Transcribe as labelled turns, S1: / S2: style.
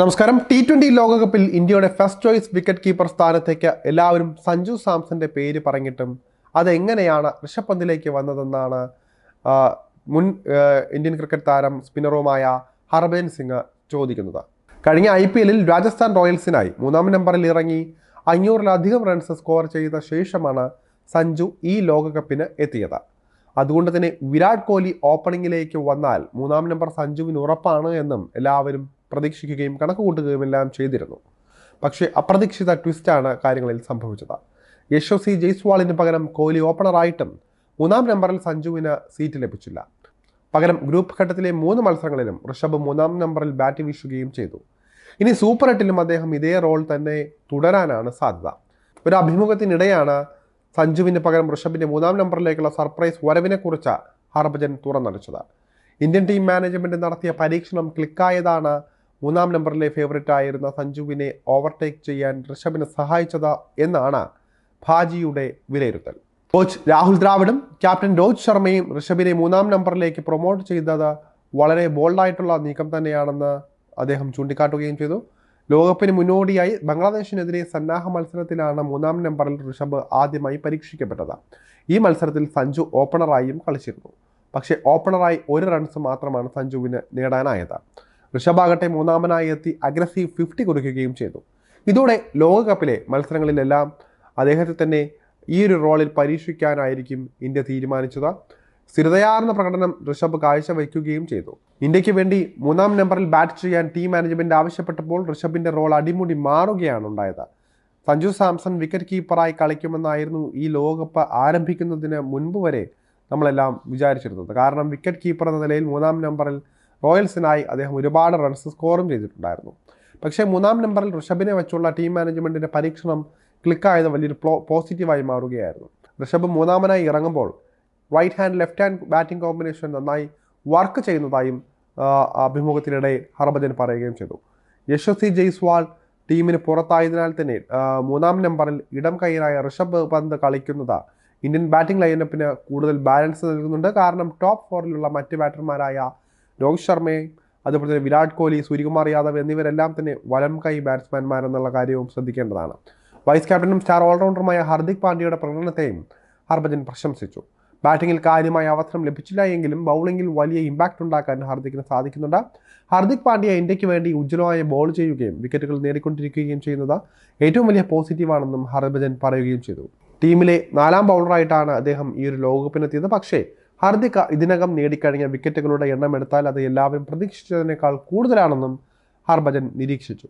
S1: നമസ്കാരം. T twenty ലോകകപ്പിൽ ഇന്ത്യയുടെ ഫസ്റ്റ് ചോയ്സ് വിക്കറ്റ് കീപ്പർ സ്ഥാനത്തേക്ക് എല്ലാവരും സഞ്ജു സാംസന്റെ പേര് പറഞ്ഞിട്ടും അതെങ്ങനെയാണ് ഋഷഭ് പന്തിലേക്ക് വന്നതെന്നാണ് മുൻ ഇന്ത്യൻ ക്രിക്കറ്റ് താരം സ്പിന്നറുമായ ഹർഭജൻ സിംഗ് ചോദിക്കുന്നത്. കഴിഞ്ഞ ഐ പി എല്ലിൽ രാജസ്ഥാൻ റോയൽസിനായി മൂന്നാം നമ്പറിൽ ഇറങ്ങി അഞ്ഞൂറിലധികം റൺസ് സ്കോർ ചെയ്ത ശേഷമാണ് സഞ്ജു ഈ ലോകകപ്പിന് എത്തിയത്. അതുകൊണ്ട് തന്നെ വിരാട് കോഹ്ലി ഓപ്പണിങ്ങിലേക്ക് വന്നാൽ മൂന്നാം നമ്പർ സഞ്ജുവിന് ഉറപ്പാണ് എന്നും എല്ലാവരും പ്രതീക്ഷിക്കുകയും കണക്ക് കൂട്ടുകയും എല്ലാം ചെയ്തിരുന്നു. പക്ഷേ അപ്രതീക്ഷിത ട്വിസ്റ്റാണ് കാര്യങ്ങളിൽ സംഭവിച്ചത്. യശോസി ജയ്സ്വാളിന് പകരം കോഹ്ലി ഓപ്പണറായിട്ടും മൂന്നാം നമ്പറിൽ സഞ്ജുവിന് സീറ്റ് ലഭിച്ചില്ല. പകരം ഗ്രൂപ്പ് ഘട്ടത്തിലെ മൂന്ന് മത്സരങ്ങളിലും ഋഷഭ് മൂന്നാം നമ്പറിൽ ബാറ്റ് വീശുകയും ചെയ്തു. ഇനി സൂപ്പർ എട്ടിലും അദ്ദേഹം ഇതേ റോൾ തന്നെ തുടരാനാണ് സാധ്യത. ഒരു അഭിമുഖത്തിനിടെയാണ് സഞ്ജുവിന് പകരം ഋഷഭിന്റെ മൂന്നാം നമ്പറിലേക്കുള്ള സർപ്രൈസ് വരവിനെക്കുറിച്ച് ഹർഭജൻ തുറന്നടിച്ചത്. ഇന്ത്യൻ ടീം മാനേജ്മെന്റ് നടത്തിയ പരീക്ഷണം ക്ലിക്കായതാണ് മൂന്നാം നമ്പറിലെ ഫേവറേറ്റ് ആയിരുന്ന സഞ്ജുവിനെ ഓവർടേക്ക് ചെയ്യാൻ ഋഷഭിന് സഹായിച്ചത് എന്നാണ് ഭാജിയുടെ വിലയിരുത്തൽ. കോച്ച് രാഹുൽ ദ്രാവിഡും ക്യാപ്റ്റൻ രോഹിത് ശർമ്മയും ഋഷഭിനെ മൂന്നാം നമ്പറിലേക്ക് പ്രൊമോട്ട് ചെയ്തത് വളരെ ബോൾഡായിട്ടുള്ള നീക്കം തന്നെയാണെന്ന് അദ്ദേഹം ചൂണ്ടിക്കാട്ടുകയും ചെയ്തു. ലോകകപ്പിന് മുന്നോടിയായി ബംഗ്ലാദേശിനെതിരെ സന്നാഹ മത്സരത്തിലാണ് മൂന്നാം നമ്പറിൽ ഋഷഭ് ആദ്യമായി പരീക്ഷിക്കപ്പെട്ടത്. ഈ മത്സരത്തിൽ സഞ്ജു ഓപ്പണറായും കളിച്ചിരുന്നു. പക്ഷേ ഓപ്പണറായി ഒരു റൺസ് മാത്രമാണ് സഞ്ജുവിന് നേടാനായത്. ഋഷഭ് ആകട്ടെ മൂന്നാമനായി എത്തി അഗ്രസീവ് ഫിഫ്റ്റി കുറിക്കുകയും ചെയ്തു. ഇതോടെ ലോകകപ്പിലെ മത്സരങ്ങളിലെല്ലാം അദ്ദേഹത്തെ തന്നെ ഈ ഒരു റോളിൽ പരീക്ഷിക്കാനായിരിക്കും ഇന്ത്യ തീരുമാനിച്ചത്. സ്ഥിരതയാർന്ന പ്രകടനം ഋഷഭ് കാഴ്ചവെക്കുകയും ചെയ്തു. ഇന്ത്യയ്ക്ക് വേണ്ടി മൂന്നാം നമ്പറിൽ ബാറ്റ് ചെയ്യാൻ ടീം മാനേജ്മെന്റ് ആവശ്യപ്പെട്ടപ്പോൾ ഋഷഭിന്റെ റോൾ അടിമുടി മാറുകയാണ് ഉണ്ടായത്. സഞ്ജു സാംസൺ വിക്കറ്റ് കീപ്പറായി കളിക്കുമെന്നായിരുന്നു ഈ ലോകകപ്പ് ആരംഭിക്കുന്നതിന് മുൻപ് വരെ നമ്മളെല്ലാം വിചാരിച്ചിരുന്നത്. കാരണം വിക്കറ്റ് കീപ്പർ എന്ന നിലയിൽ മൂന്നാം നമ്പറിൽ റോയൽസിനായി അദ്ദേഹം ഒരുപാട് റൺസ് സ്കോറും ചെയ്തിട്ടുണ്ടായിരുന്നു. പക്ഷേ മൂന്നാം നമ്പറിൽ ഋഷഭിനെ വെച്ചുള്ള ടീം മാനേജ്മെന്റിന്റെ പരീക്ഷണം ക്ലിക്കായത് വലിയൊരു പോസിറ്റീവായി മാറുകയായിരുന്നു. ഋഷഭ് മൂന്നാമനായി ഇറങ്ങുമ്പോൾ right hand left hand batting combination നന്നായി വർക്ക് ചെയ്യുന്നതായും അഭിമുഖത്തിനിടെ ഹർഭജൻ പറയുകയും ചെയ്തു. യശസ്വി ജയ്സ്വാൾ ടീമിന് പുറത്തായതിനാൽ തന്നെ മൂന്നാം നമ്പറിൽ ഇടം കൈയിലായ ഋഷഭ് പന്ത് കളിക്കുന്നത് ഇന്ത്യൻ ബാറ്റിംഗ് ലൈനപ്പിന് കൂടുതൽ ബാലൻസ് നൽകുന്നുണ്ട്. കാരണം ടോപ്പ് ഫോറിലുള്ള മറ്റ് ബാറ്റർമാരായ രോഹിത് ശർമ്മയും അതുപോലെ തന്നെ വിരാട് കോഹ്ലി സൂര്യകുമാർ യാദവ് എന്നിവരെല്ലാം തന്നെ വലം കൈ ബാറ്റ്സ്മാൻമാരെന്നുള്ള കാര്യവും ശ്രദ്ധിക്കേണ്ടതാണ്. വൈസ് ക്യാപ്റ്റനും സ്റ്റാർ ഓൾറൗണ്ടറുമായ ഹാർദിക് പാണ്ഡ്യയുടെ പ്രകടനത്തെയും ഹർഭജൻ പ്രശംസിച്ചു. ബാറ്റിങ്ങിൽ കാര്യമായ അവസരം ലഭിച്ചില്ല എങ്കിലും ബൗളിങ്ങിൽ വലിയ ഇമ്പാക്റ്റ് ഉണ്ടാക്കാൻ ഹാർദിക്കിന് സാധിക്കുന്നുണ്ട്. ഹാർദിക് പാണ്ഡ്യ ഇന്ത്യയ്ക്ക് വേണ്ടി ഉജ്ജ്വലമായ ബോൾ ചെയ്യുകയും വിക്കറ്റുകൾ നേടിക്കൊണ്ടിരിക്കുകയും ചെയ്യുന്നത് ഏറ്റവും വലിയ പോസിറ്റീവാണെന്നും ഹർഭജൻ പറയുകയും ചെയ്തു. ടീമിലെ നാലാം ബൗളറായിട്ടാണ് അദ്ദേഹം ഈ ഒരു ലോകകപ്പിനെത്തിയത്. പക്ഷേ ഹാർദിക് ഇതിനകം നേടിക്കഴിഞ്ഞ വിക്കറ്റുകളുടെ എണ്ണം എടുത്താൽ അത് എല്ലാവരും പ്രതീക്ഷിച്ചതിനേക്കാൾ കൂടുതലാണെന്നും ഹർഭജൻ നിരീക്ഷിച്ചു.